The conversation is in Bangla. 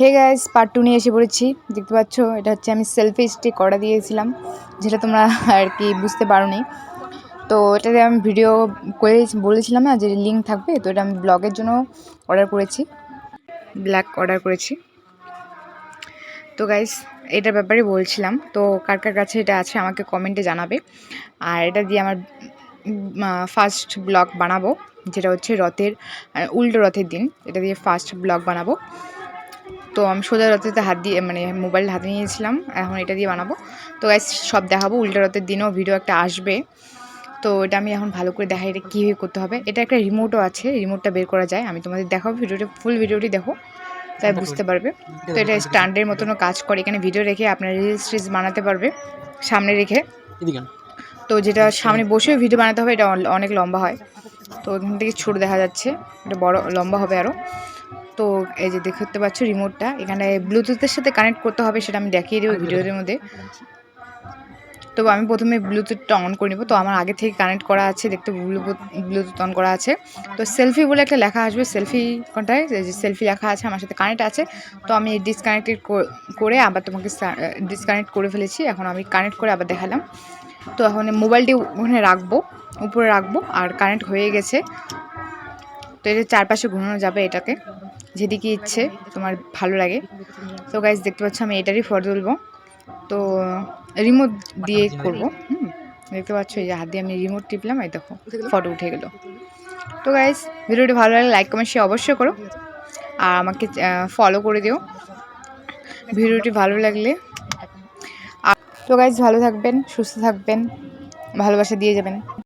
হে গাইস পার্ট টু নিয়ে এসে পড়েছি। দেখতে পাচ্ছ, এটা হচ্ছে আমি সেলফি স্টিক অর্ডার দিয়েছিলাম, যেটা তোমরা আর কি বুঝতে পারোনি। তো এটাতে আমি ভিডিও করে বলেছিলাম না যে লিঙ্ক থাকবে, তো এটা আমি ব্লগের জন্য অর্ডার করেছি। ব্ল্যাক অর্ডার করেছি। তো গাইস এটার ব্যাপারে বলছিলাম, তো কার কার কাছে এটা আছে আমাকে কমেন্টে জানাবে। আর এটা দিয়ে আমার ফার্স্ট ব্লগ বানাবো, যেটা হচ্ছে রথের, উল্টো রথের দিন। এটা দিয়ে ফার্স্ট ব্লগ বানাবো। তো আমি সোজা রথেতে হাত দিয়ে মানে মোবাইল হাতে নিয়েছিলাম এখন এটা দিয়ে বানাবো। তো গাইস সব দেখাবো উল্টো রথের দিনও ভিডিও একটা আসবে। তো এটা আমি এখন ভালো করে দেখাই এটা কীভাবে করতে হবে। এটা একটা রিমোটও আছে রিমোটটা বের করা যায়। আমি তোমাদের দেখাবো ভিডিওটা ফুল ভিডিওটি দেখো তাই বুঝতে পারবে। তো এটা স্ট্যান্ডের মতনও কাজ করে। এখানে ভিডিও রেখে আপনার রিলস টিলস বানাতে পারবে সামনে রেখে। তো যেটা সামনে বসেও ভিডিও বানাতে হবে এটা অনেক লম্বা হয়। তো এখান থেকে ছোট দেখা যাচ্ছে এটা বড় লম্বা হবে আরও তো এই যে দেখতে পাচ্ছ রিমোটটা এখানে ব্লুটুথের সাথে কানেক্ট করতে হবে সেটা আমি দেখিয়ে দেবো ভিডিওর মধ্যে। তো আমি প্রথমে ব্লুটুথটা অন করে নেব। তো আমার আগে থেকে কানেক্ট করা আছে দেখতে ব্লুটুথ ব্লুটুথ অন করা আছে। তো সেলফি বলে একটা লেখা আসবে সেলফি কোনটায়? যে সেলফি লেখা আছে আমার সাথে কানেক্ট আছে। তো আমি ডিসকানেক্টেড করে আবার তোমাকে ডিসকানেক্ট করে ফেলেছি। এখন আমি কানেক্ট করে আবার দেখালাম। তো এখন মোবাইলটি ওখানে রাখব উপরে রাখব আর কারেন্ট হয়ে গেছে। তো এটা চারপাশে ঘুরানো যাবে এটাকে যেদিকে ইচ্ছে তোমার ভালো লাগে। তো গাইজ দেখতে পাচ্ছ আমি এটারই ফটো তুলবো। তো রিমোট দিয়ে করব। হুম, দেখতে পাচ্ছ এই যে হাত দিয়ে আমি রিমোট টিপলাম, এই দেখো ফটো উঠে গেল। তো গাইজ ভিডিওটি ভালো লাগলে লাইক কমেন্ট শেয়ার অবশ্যই করো। আর আমাকে ফলো করে দিও। ভিডিওটি ভালো লাগলে তো গাইজ ভালো থাকবেন, সুস্থ থাকবেন, ভালোবাসা দিয়ে যাবেন।